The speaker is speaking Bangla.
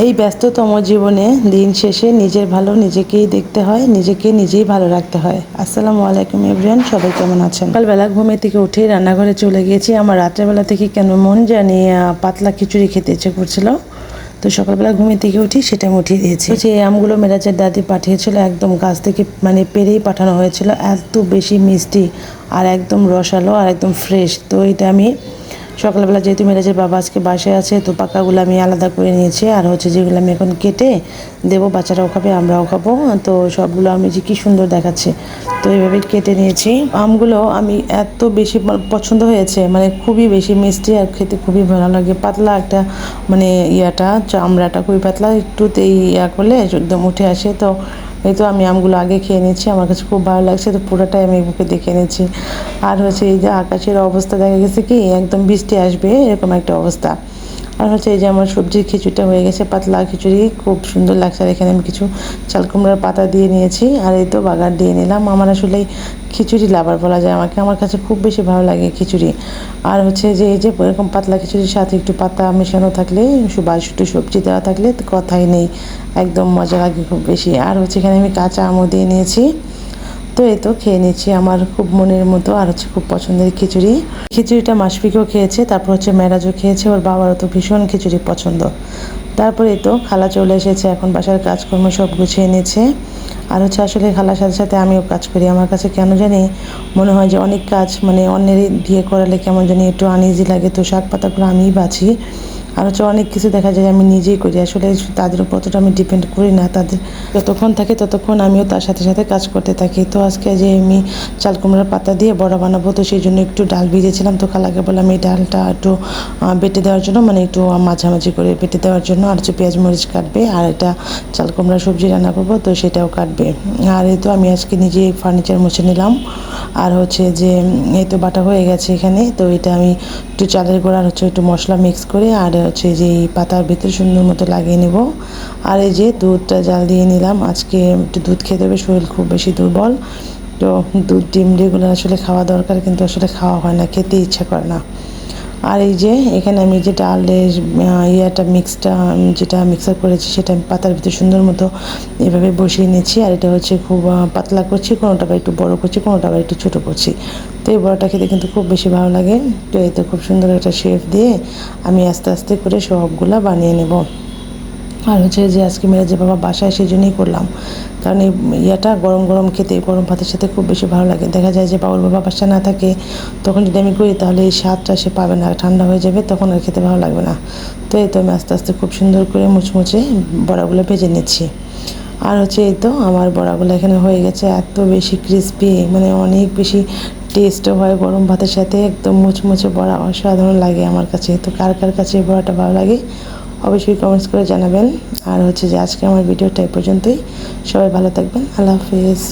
এই ব্যস্ততম জীবনে দিন শেষে নিজের ভালো নিজেকেই দেখতে হয় নিজেকে নিজেই ভালো রাখতে হয়। আসসালামু আলাইকুম এভরিয়ান সবাই কেমন আছেন? সকালবেলা ঘুমে থেকে উঠে রান্নাঘরে চলে গিয়েছি। আমার রাত্রেবেলা থেকে কেন মন জানি পাতলা খিচুড়ি খেতে ইচ্ছে করছিল। তো সকালবেলা ঘুমে থেকে উঠি সেটা আমি উঠিয়ে দিয়েছি। যে আমগুলো মেরাজের দাদি পাঠিয়েছিল একদম গাছ থেকে মানে পেরেই পাঠানো হয়েছিল। এত বেশি মিষ্টি আর একদম রসালো আর একদম ফ্রেশ তো এটা আমি সকালবেলা যেহেতু মেরাজের বাবা আজকে বাসায় আছে, তো পাকাগুলো আমি আলাদা করে নিয়েছি। আর হচ্ছে যেগুলো আমি এখন কেটে দেবো, বাচ্চারাও খাবে, আমরাও খাব। তো সবগুলো আমি যে কী সুন্দর দেখাচ্ছে। তো এইভাবে কেটে নিয়েছি। আমগুলো আমি এত বেশি পছন্দ হয়েছে মানে খুবই বেশি মিষ্টি আর খেতে খুবই ভালো লাগে। পাতলা একটা মানে ইয়াটা, চামড়াটা খুবই পাতলা, একটুতেই ইয়া করলে একদম উঠে আসে। তো এই তো আমি আমগুলো আগে খেয়ে নিচ্ছি, আমার কাছে খুব ভালো লাগছে, তো পুরোটাই আমি বুকে দেখে নিচ্ছি। আর হচ্ছে এই যে আকাশের অবস্থা দেখা গেছে কি, একদম বৃষ্টি আসবে, এরকম একটা অবস্থা। আর হচ্ছে এই যে আমার সবজির খিচুড়িটা হয়ে গেছে, পাতলা খিচুড়ি, খুব সুন্দর লাগছে আর এখানে আমি কিছু চাল কুমড়ার পাতা দিয়ে নিয়েছি আর এই তো বাগার দিয়ে নিলাম। আমার আসলে খিচুড়ি লাভার বলা যায় আমাকে, আমার কাছে খুব বেশি ভালো লাগে খিচুড়ি। আর হচ্ছে যে এই যে এরকম পাতলা খিচুড়ির সাথে একটু পাতা মেশানো থাকলে বা একটু সবজি দেওয়া থাকলে কথাই নেই, একদম মজা লাগে খুব বেশি। আর হচ্ছে এখানে আমি কাঁচা আমও দিয়ে নিয়েছি। তো এই তো খেয়ে নিয়েছি। আমার খুব মনের মতো, আর হচ্ছে খুব পছন্দের খিচুড়ি। খিচুড়িটা মাসফিকেও খেয়েছে, তারপর হচ্ছে মেরাজও খেয়েছে, ওর বাবারও তো ভীষণ খিচুড়ি পছন্দ। তারপরে তো খালা চলে এসেছে, এখন বাসার কাজকর্ম সব গুছিয়ে নিয়েছে। আর হচ্ছে আসলে খালার সাথে সাথে আমিও কাজ করি। আমার কাছে কেন জানি মনে হয় যে অনেক কাজ মানে অন্যের দিয়ে করালে কেমন জানি একটু আনইজি লাগে, তো শাক পাতাগুলো আমিই বাছি। আর হচ্ছে অনেক কিছু দেখা যায় আমি নিজেই করি। আসলে তাদের উপর অতটা আমি ডিপেন্ড করি না। তাদের যতক্ষণ থাকে ততক্ষণ আমিও তার সাথে সাথে কাজ করতে থাকি। তো আজকে যে আমি চাল কুমড়ার পাতা দিয়ে বড়া বানাবো, তো সেই জন্য একটু ডাল ভিজেছিলাম। তো খালাকে বললাম এই ডালটা একটু বেটে দেওয়ার জন্য মানে একটু মাঝামাঝি করে বেটে দেওয়ার জন্য। আর হচ্ছে পেঁয়াজ মরিচ কাটবে। আর এটা চাল কুমড়ার সবজি রান্না করব, তো সেটাও কাটবে। আর এই তো আমি আজকে নিজেই ফার্নিচার মুছে নিলাম। আর হচ্ছে যে, এই তো বাটা হয়ে গেছে এখানে। তো এটা আমি একটু চালের গোড়া আর হচ্ছে একটু মশলা মিক্স করে, আর হচ্ছে যে এই পাতার ভিতরে সুন্দর মতো লাগিয়ে নেব। আর এই যে দুধটা জাল দিয়ে নিলাম, আজকে একটু দুধ খেতে হবে শরীর খুব বেশি দুর্বল। তো দুধ, ডিম, যেগুলো আসলে খাওয়া দরকার, কিন্তু আসলে খাওয়া হয় না, খেতে ইচ্ছা করে না। আর এই যে, এখানে আমি যে ডালের ইয়াটা মিক্সটা যেটা মিক্সার করেছি, সেটা আমি পাতার ভিতরে সুন্দর মতো এভাবে বসিয়ে নিয়েছি আর এটা হচ্ছে খুব পাতলা করছি, কোনোটা বা একটু বড় করছি, কোনোটা বা একটু ছোটো করছি। তো এই বড়োটা খেতে কিন্তু খুব বেশি ভালো লাগে। তো এতে খুব সুন্দর একটা শেপ দিয়ে আমি আস্তে আস্তে করে সবগুলো বানিয়ে নেব। আর হচ্ছে যে আজকে মেরাজের বাবা বাসায়, সেই জন্যই করলাম। কারণ এই ইয়েটা গরম গরম খেতে, গরম ভাতের সাথে খুব বেশি ভালো লাগে। দেখা যায় যে বাবুর বাবা বাসা না থাকে, তখন যদি আমি করি, তাহলে এই স্বাদটা সে পাবে না। ঠান্ডা হয়ে যাবে, তখন আর খেতে ভালো লাগবে না। তো এই তো আমি আস্তে আস্তে খুব সুন্দর করে মুচমুচে বড়াগুলো ভেজে নিচ্ছি। আর হচ্ছে এই তো আমার বড়াগুলো এখানে হয়ে গেছে এত বেশি ক্রিস্পি মানে অনেক বেশি টেস্টও হয় গরম ভাতের সাথে। একদম মুচমুচে বড়া অসাধারণ লাগে আমার কাছে। তো কার কার কাছে বড়াটা ভালো লাগে? অবশ্যই কমেন্টস করে জানাবেন। আর হচ্ছে যে আজকে আমার ভিডিওটা এই পর্যন্তই। সবাই ভালো থাকবেন। আল্লাহ হাফিজ।